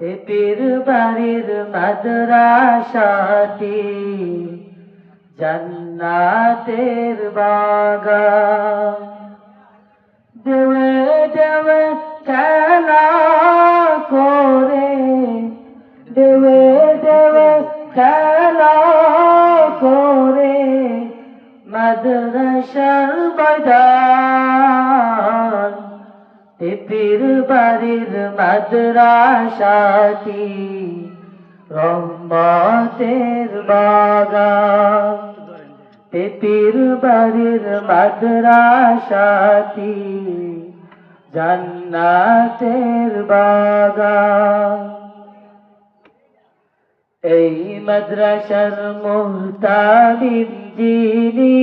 পীর বাড়ির মাদ্রাসাটি জান্নাতের বাগান। দেওয়ে দেওয়ে খেলা করে, দেওয়ে দেওয়ে খেলা করে মাদ্রাসার এ পীর বাড়ির মাদ্রাসাটি বাগান। এ পীর বাড়ির মাদ্রাসাটি জান্নাতের বাগান। এই মাদ্রাসার মুহতামিম যিনি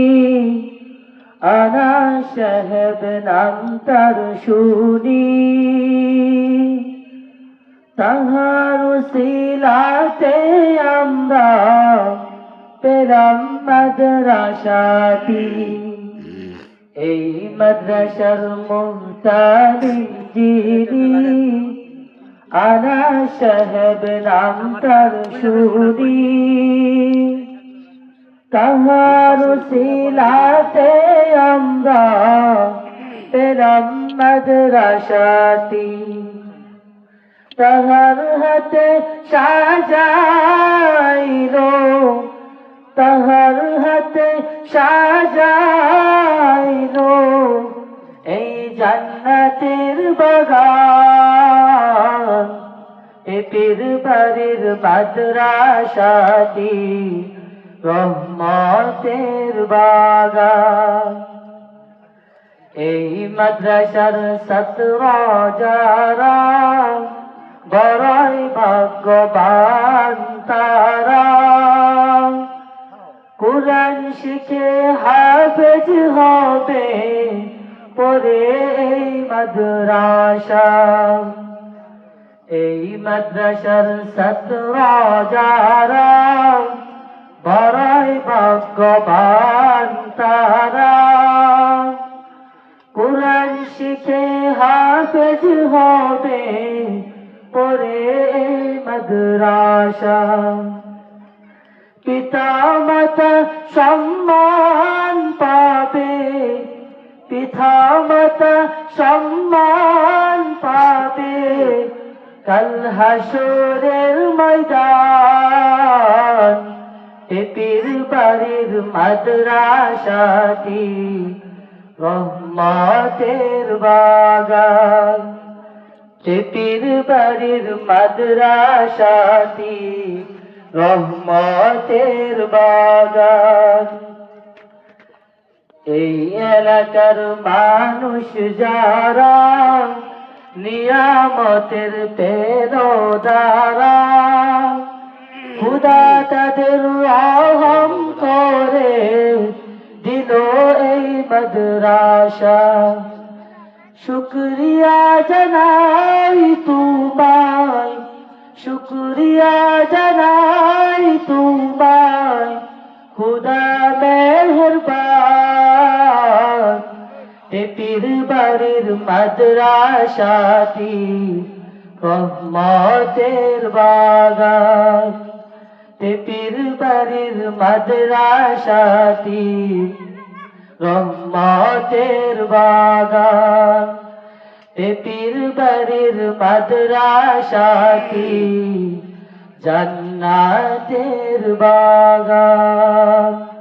আনা সাহেব নাম তার শুনি। তাহার শিলাতে আমরা পেলাম মাদ্রাসাটি এই মাদ্রাসার মুহতামিম যিনি আনা সাহেব নাম তার শুনি। তাহার শিলাতে আমরা পেলাম মাদ্রাসাটি তাহার হাতে সাজাইল তাহার হাতে সাজাইল এই জান্নাতের বাগান এ পীর বাড়ির মাদ্রাসাটি। রহমতের বাগান। এই মাদ্রাসার সতর যারা বড়ই ভাগ্যবান তারা। কোরআন শিখে হাফেজ হবে পরে এই মাদ্রাসা। এই মাদ্রাসার সতর যারা ভাগ্যবান তারা। কোরআন শিখে হাফেজ হবে পরে মাদ্রাসা। পিতা মাতা সম্মান পাবে পিতা মাতা সম্মান পাবে। কাল হাসরের ময়দান এ পীর বাড়ির মাদ্রাসাটি রহমতের বাগান। এ পীর বাড়ির মাদ্রাসাটি রহমতের বাগান। এই এলাকার মানুষ যারা নিয়ামতের পেরোদারা খুদা তাদের রহম করে দিল এই মাদ্রাসা। শুক্রিয়া জানাই তোমায়, শুক্রিয়া জানাই তোমায়, খুদা মেহরবান। এ পীর বাড়ির মাদ্রাসাটি রহমতের বাগান। এ পীর বাড়ির মাদ্রাসাটি রহমতের বাগান। পেপির পীর বাড়ির মাদ্রাসাটি জান্নাতের বাগান।